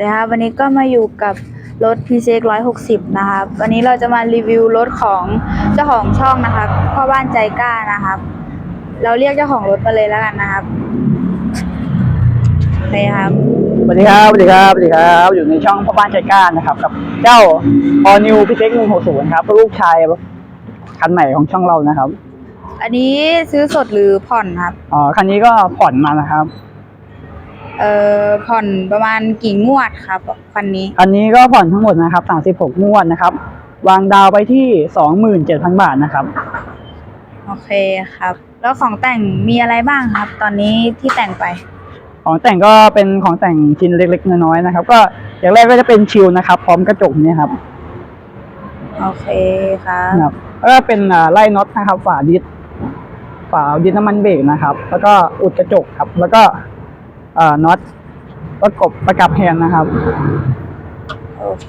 นะครับวันนี้ก็มาอยู่กับรถ p c x 160 นะครับวันนี้เราจะมารีวิวรถของเจ้าของช่องนะครับพ่อบ้านใจกล้านะครับ เราเรียกเจ้าของรถมาเลยแล้วกันนะครับนี่ครับสวัสดีครับสวัสดีครับสวัสดีครับ อยู่ในช่องพ่อบ้านใจกล้านะครับกับ เจ้า All New p x 160ครับลูกชายคันใหม่ของช่องเรานะครับ อันนี้ซื้อสดหรือผ่อนครับอ๋อคันนี้ก็ผ่อนมานะครับ เอ่อผ่อนประมาณกี่งวดครับคันนี้คันนี้ก็ผ่อนทั้งหมดนะครับ36งวดนะครับ วางดาวไปที่ 27,000 บาทนะครับ โอเคครับ แล้วของแต่งมีอะไรบ้างครับ ตอนนี้ที่แต่งไป ของแต่งก็เป็นของแต่งชิ้นเล็กๆน้อยๆนะครับ ก็อย่างแรกก็จะเป็นชิลนะครับ พร้อมกระจกเนี่ยครับโอเคครับนะครับแล้วก็เป็นอ่าไล่น็อตนะครับ ฝาดิสฝาดิสน้ำมันเบรกนะครับ แล้วก็อุดกระจกครับ แล้วก็อ่า น็อตประกบประกับแฮนด์นะครับโอเค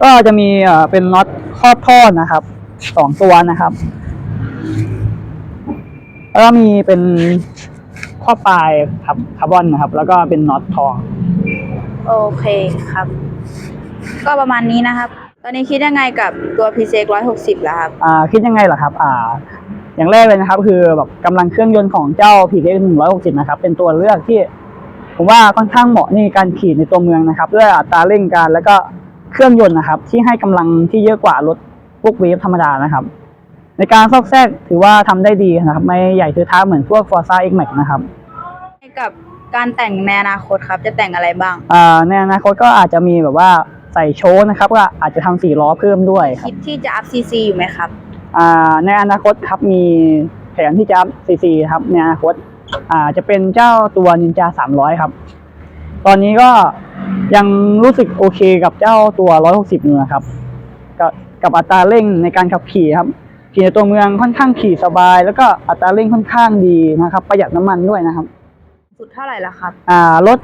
ก็จะมีเอ่อเป็นน็อตครอบท่อนะครับสองตัวนะครับ แล้วก็มีเป็นข้อปลายครับคาร์บอนนะครับ แล้วก็เป็นน็อตทอง โอเคครับ ก็ประมาณนี้นะครับ ตอนนี้คิดยังไงกับตัว p c x 160แล้วครับ อ่า คิดยังไงล่ะครับ อ่า อย่างแรกเลยนะครับ คือแบบกำลังเครื่องยนต์ของเจ้า p t x 160นะครับ เป็นตัวเลือกที่ ผมว่าค่อนข้างเหมาะในการขี่ในตัวเมืองนะครับ ด้วยอัตราเร่งการแล้วก็เครื่องยนต์นะครับ ที่ให้กำลังที่เยอะกว่ารถพวกเวฟธรรมดานะครับ ในการซอกแซกถือว่าทำได้ดีนะครับ ไม่ใหญ่ถือท้าเหมือนพวก Forza X Max นะครับกับการแต่งในอนาคตครับจะแต่งอะไรบ้างอ่าในอนาคตก็อาจจะมีแบบว่าใส่โชว์นะครับก็อาจจะทำสี่ล้อเพิ่มด้วยครับคิดที่จะอัพ cc อยู่ไหมครับอ่าในอนาคตครับมีแผนที่จะอัพซีซีครับในอนาคต อ่าจะเป็นเจ้าตัวนินจา300ครับ ตอนนี้ก็ยังรู้สึกโอเคกับเจ้าตัว160อยู่นะครับกับกับอัตราเร่งในการขับขี่ครับขี่ในตัวเมืองค่อนข้างขี่สบาย แล้วก็อัตราเร่งค่อนข้างดีนะครับ ประหยัดน้ำมันด้วยนะครับ สุดเท่าไหร่ละครับ อ่ารถ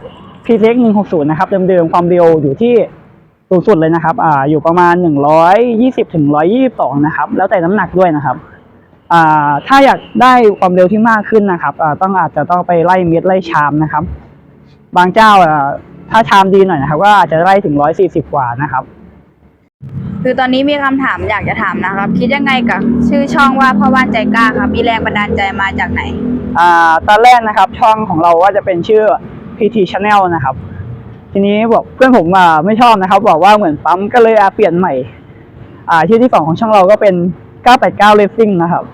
p t x 160นะครับเดิมๆความเร็วอยู่ที่สูงสุดเลยนะครับ อ่าอยู่ประมาณ120ถึง122นะครับ แล้วแต่น้ำหนักด้วยนะครับอ่า ถ้าอยากได้ความเร็วที่มากขึ้นนะครับอ่าต้องอาจจะต้องไปไล่เม็ดไล่ชามนะครับ บางเจ้าอ่าถ้าชามดีหน่อยนะครับ ก็อาจจะไล่ถึง140กว่านะครับ คือตอนนี้มีคำถามอยากจะถามนะครับ คิดยังไงกับชื่อช่องว่าพ่อบ้านใจกล้าครับมีแรงบันดาลใจมาจากไหนอ่าตอนแรกนะครับ ช่องของเราว่าจะเป็นชื่อ PT Channel นะครับ ทีนี้บอกเพื่อนผมอ่าไม่ชอบนะครับ บอกว่าเหมือนปั๊มก็เลยอะเปลี่ยนใหม่ อ่าชื่อที่สองของช่องเราก็เป็น989 Racing นะครับเ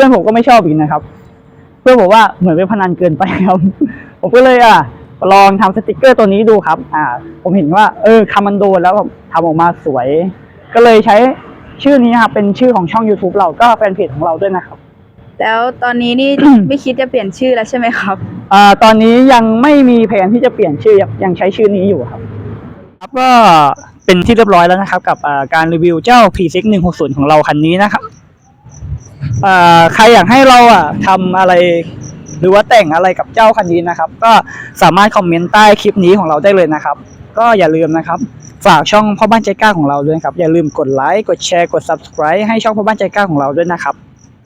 พื่อนผมก็ไม่ชอบอีกนะครับ เพื่อนบอกว่าเหมือนเป็นพนันเกินไปครับ ผมก็เลยอะลองทำสติกเกอร์ตัวนี้ดูครับ อ่า ผมเห็นว่า เออคำมันโดนแล้วแบบทำออกมาสวย ก็เลยใช้ชื่อนี้ครับเป็นชื่อของช่อง YouTube เราก็แฟนเพจของเราด้วยนะครับ แล้วตอนนี้นี่ ไม่คิดจะเปลี่ยนชื่อแล้วใช่ไหมครับอ่าตอนนี้ยังไม่มีแผนที่จะเปลี่ยนชื่อยังยังใช้ชื่อนี้อยู่ครับ ครับก็เป็นที่เรียบร้อยแล้วนะครับ กับอ่าการรีวิวเจ้า p 6 160ของเราคันนี้นะครับอ่า ใครอยากให้เราอะทำอะไร หรือว่าแต่งอะไรกับเจ้าคันนี้นะครับ ก็สามารถคอมเมนต์ใต้คลิปนี้ของเราได้เลยนะครับ ก็อย่าลืมนะครับ ฝากช่องพ่อบ้านใจกล้าของเราด้วยครับอย่าลืมกดไลค์กดแชร์กด subscribe ให้ช่องพ่อบ้านใจกล้าของเราด้วยนะครับ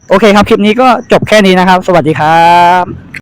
โอเคครับคลิปนี้ก็จบแค่นี้นะครับ สวัสดีครับ